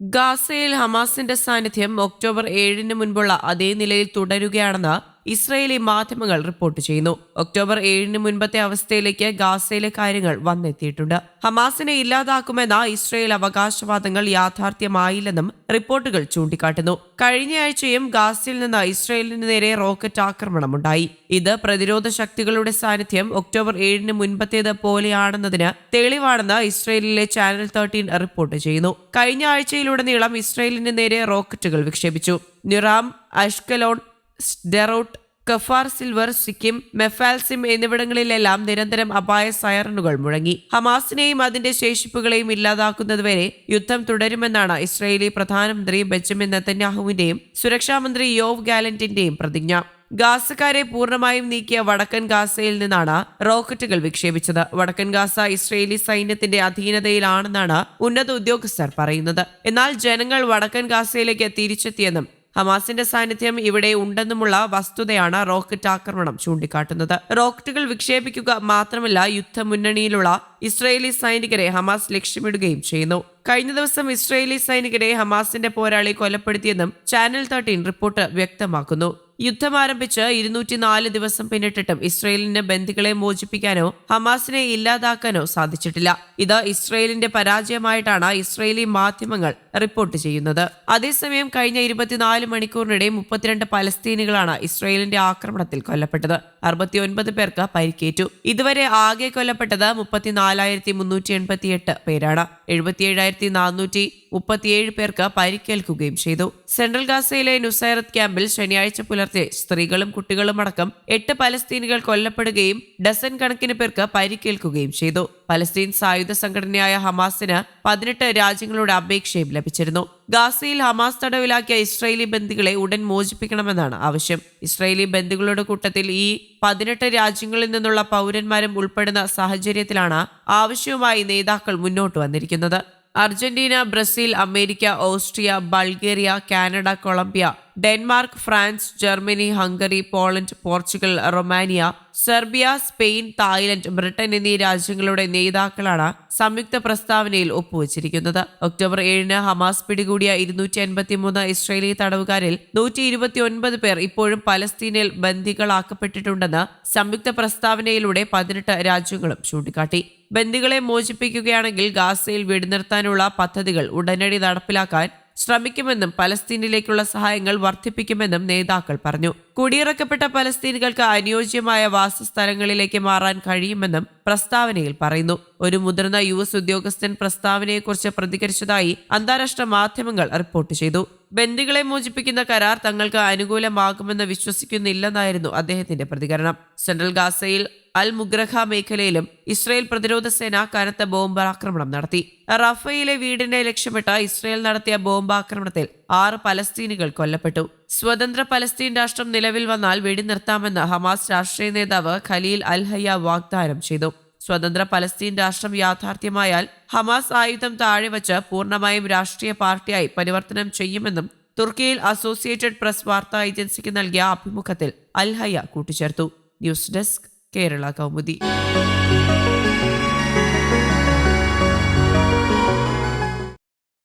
ഗാസയിൽ ഹമാസിന്റെ സാന്നിധ്യം ഒക്ടോബർ ഏഴിന് മുൻപുള്ള അതേ നിലയിൽ തുടരുകയാണെന്ന് ഇസ്രയേലി മാധ്യമങ്ങൾ റിപ്പോർട്ട് ചെയ്യുന്നു. ഒക്ടോബർ ഏഴിന് മുൻപത്തെ അവസ്ഥയിലേക്ക് ഗാസയിലെ കാര്യങ്ങൾ വന്നെത്തിയിട്ടുണ്ട്. ഹമാസിനെ ഇല്ലാതാക്കുമെന്ന ഇസ്രയേൽ അവകാശവാദങ്ങൾ യാഥാർത്ഥ്യമായില്ലെന്നും റിപ്പോർട്ടുകൾ ചൂണ്ടിക്കാട്ടുന്നു. കഴിഞ്ഞയാഴ്ചയും ഗാസയിൽ നിന്ന് ഇസ്രയേലിന് നേരെ റോക്കറ്റ് ആക്രമണമുണ്ടായി. ഇത് പ്രതിരോധ ശക്തികളുടെ സാന്നിധ്യം ഒക്ടോബർ ഏഴിന് മുൻപത്തേത് പോലെയാണെന്നതിന് തെളിവാണെന്ന് ഇസ്രയേലിലെ ചാനൽ തേർട്ടീൻ റിപ്പോർട്ട് ചെയ്യുന്നു. കഴിഞ്ഞ ആഴ്ചയിലുടനീളം ഇസ്രയേലിന് നേരെ റോക്കറ്റുകൾ വിക്ഷേപിച്ചു. Nir Am Ashkelon Sderot Kfar silver Zikim Mefalsim എന്നിവിടങ്ങളിലെല്ലാം നിരന്തരം അപായ സൈറനുകൾ മുഴങ്ങി. ഹമാസിനെയും അതിന്റെ ശേഷിപ്പുകളെയും ഇല്ലാതാക്കുന്നതുവരെ യുദ്ധം തുടരുമെന്നാണ് ഇസ്രയേലി പ്രധാനമന്ത്രി ബെഞ്ചമിൻ നെത്തന്യാഹുവിന്റെയും സുരക്ഷാമന്ത്രി യോവ് ഗാലന്റിന്റെയും പ്രതിജ്ഞ. ഗാസക്കാരെ പൂർണമായും നീക്കിയ വടക്കൻ ഗാസയിൽ നിന്നാണ് റോക്കറ്റുകൾ വിക്ഷേപിച്ചത്. വടക്കൻ ഗാസ ഇസ്രയേലി സൈന്യത്തിന്റെ അധീനതയിലാണെന്നാണ് ഉന്നത ഉദ്യോഗസ്ഥർ പറയുന്നത്. എന്നാൽ ജനങ്ങൾ വടക്കൻ ഗാസയിലേക്ക് തിരിച്ചെത്തിയെന്നും ഹമാസിന്റെ സാന്നിധ്യം ഇവിടെ ഉണ്ടെന്നുമുള്ള വസ്തുതയാണ് റോക്കറ്റ് ആക്രമണം ചൂണ്ടിക്കാട്ടുന്നത്. റോക്കറ്റുകൾ വിക്ഷേപിക്കുക മാത്രമല്ല യുദ്ധമുന്നണിയിലുള്ള ഇസ്രയേലി സൈനികരെ ഹമാസ് ലക്ഷ്യമിടുകയും ചെയ്യുന്നു. കഴിഞ്ഞ ദിവസം ഇസ്രയേലി സൈനികരെ ഹമാസിന്റെ പോരാളി കൊലപ്പെടുത്തിയെന്നും ചാനൽ തേർട്ടീൻ റിപ്പോർട്ട് വ്യക്തമാക്കുന്നു. യുദ്ധം ആരംഭിച്ച് ഇരുന്നൂറ്റി നാല് ദിവസം പിന്നിട്ടിട്ടും ഇസ്രയേലിന് ബന്ദികളെ മോചിപ്പിക്കാനോ ഹമാസിനെ ഇല്ലാതാക്കാനോ സാധിച്ചിട്ടില്ല. ഇത് ഇസ്രയേലിന്റെ പരാജയമായിട്ടാണ് ഇസ്രയേലി മാധ്യമങ്ങൾ റിപ്പോർട്ട് ചെയ്യുന്നത്. അതേസമയം കഴിഞ്ഞ ഇരുപത്തിനാല് മണിക്കൂറിനിടെ മുപ്പത്തിരണ്ട് പലസ്തീനികളാണ് ഇസ്രയേലിന്റെ ആക്രമണത്തിൽ കൊല്ലപ്പെട്ടത്. അറുപത്തിയൊൻപത് പേർക്ക് പരിക്കേറ്റു. ഇതുവരെ ആകെ കൊല്ലപ്പെട്ടത് മുപ്പത്തിനാലായിരത്തി മുന്നൂറ്റി എൺപത്തി എട്ട് പേരാണ്. എഴുപത്തിയേഴായിരത്തി നാനൂറ്റി മുപ്പത്തിയേഴ് പേർക്ക് പരിക്കേൽക്കുകയും ചെയ്തു. സെൻട്രൽ ഗാസയിലെ നുസൈറത്ത് ക്യാമ്പിൽ ശനിയാഴ്ച സ്ത്രീകളും കുട്ടികളും അടക്കം എട്ട് പലസ്തീനികൾ കൊല്ലപ്പെടുകയും ഡസൻ കണക്കിന് പേർക്ക് പരിക്കേൽക്കുകയും ചെയ്തു. പലസ്തീൻ സായുധ സംഘടനയായ ഹമാസിന് പതിനെട്ട് രാജ്യങ്ങളുടെ അപേക്ഷയും ലഭിച്ചിരുന്നു. ഗാസയിൽ ഹമാസ് തടവിലാക്കിയ ഇസ്രായേലി ബന്ദികളെ ഉടൻ മോചിപ്പിക്കണമെന്നാണ് ആവശ്യം. ഇസ്രായേലി ബന്ദികളുടെ കൂട്ടത്തിൽ ഈ പതിനെട്ട് രാജ്യങ്ങളിൽ നിന്നുള്ള പൗരന്മാരും ഉൾപ്പെടുന്ന സാഹചര്യത്തിലാണ് ആവശ്യവുമായി നേതാക്കൾ മുന്നോട്ട് വന്നിരിക്കുന്നത്. Argentina Brazil America Austria Bulgaria Canada Colombia Denmark France Germany Hungary Poland Portugal Romania Serbia Spain Thailand Britain എന്നീ രാജ്യങ്ങളുടെ നേതാക്കളാണ് സംയുക്ത പ്രസ്താവനയിൽ ഒപ്പുവച്ചിരിക്കുന്നത്. ഒക്ടോബർ ഏഴിന് ഹമാസ് പിടികൂടിയ ഇരുന്നൂറ്റി അൻപത്തിമൂന്ന് ഇസ്രയേലി തടവുകാരിൽ നൂറ്റി ഇരുപത്തിയൊൻപത് പേർ ഇപ്പോഴും പലസ്തീനിൽ ബന്ദികളാക്കപ്പെട്ടിട്ടുണ്ടെന്ന് സംയുക്ത പ്രസ്താവനയിലൂടെ പതിനെട്ട് രാജ്യങ്ങളും ചൂണ്ടിക്കാട്ടി. ബന്ദികളെ മോചിപ്പിക്കുകയാണെങ്കിൽ ഗാസയിൽ വെടിനിർത്താനുള്ള പദ്ധതികൾ ഉടനടി നടപ്പിലാക്കാൻ ശ്രമിക്കുമെന്നും പലസ്തീനിലേക്കുള്ള സഹായങ്ങൾ വർദ്ധിപ്പിക്കുമെന്നും നേതാക്കൾ പറഞ്ഞു. കുടിയിറക്കപ്പെട്ട പലസ്തീനുകൾക്ക് അനുയോജ്യമായ വാസസ്ഥലങ്ങളിലേക്ക് മാറാൻ കഴിയുമെന്നും പ്രസ്താവനയിൽ പറയുന്നു. ഒരു മുതിർന്ന യു എസ് ഉദ്യോഗസ്ഥൻ പ്രസ്താവനയെക്കുറിച്ച് പ്രതികരിച്ചതായി അന്താരാഷ്ട്ര മാധ്യമങ്ങൾ റിപ്പോർട്ട് ചെയ്തു. ബന്ദികളെ മോചിപ്പിക്കുന്ന കരാർ തങ്ങൾക്ക് അനുകൂലമാകുമെന്ന് വിശ്വസിക്കുന്നില്ലെന്നായിരുന്നു അദ്ദേഹത്തിന്റെ പ്രതികരണം. സെൻട്രൽ ഗാസയിൽ അൽ മുഗ്രഹ മേഖലയിലും ഇസ്രയേൽ പ്രതിരോധ സേന കനത്ത ബോംബാക്രമണം നടത്തി. റഫയിലെ വീടിനെ ലക്ഷ്യമിട്ട ഇസ്രയേൽ നടത്തിയ ബോംബാക്രമണത്തിൽ ആറ് പലസ്തീനുകൾ കൊല്ലപ്പെട്ടു. സ്വതന്ത്ര പലസ്തീൻ രാഷ്ട്രം നിലവിൽ വന്നാൽ വെടിനിർത്താമെന്ന് ഹമാസ് രാഷ്ട്രീയ നേതാവ് ഖലീൽ അൽ ഹയ്യ വാഗ്ദാനം ചെയ്തു. സ്വതന്ത്ര പലസ്തീൻ രാഷ്ട്രം യാഥാർത്ഥ്യമായാൽ ഹമാസ് ആയുധം താഴെവച്ച് പൂർണമായും രാഷ്ട്രീയ പാർട്ടിയായി പരിവർത്തനം ചെയ്യുമെന്നും തുർക്കിയിൽ അസോസിയേറ്റഡ് പ്രസ് വാർത്താ ഏജൻസിക്ക് നൽകിയ അഭിമുഖത്തിൽ അൽഹയ്യ കൂട്ടിച്ചേർത്തു. News desk Kerala Kaumudi.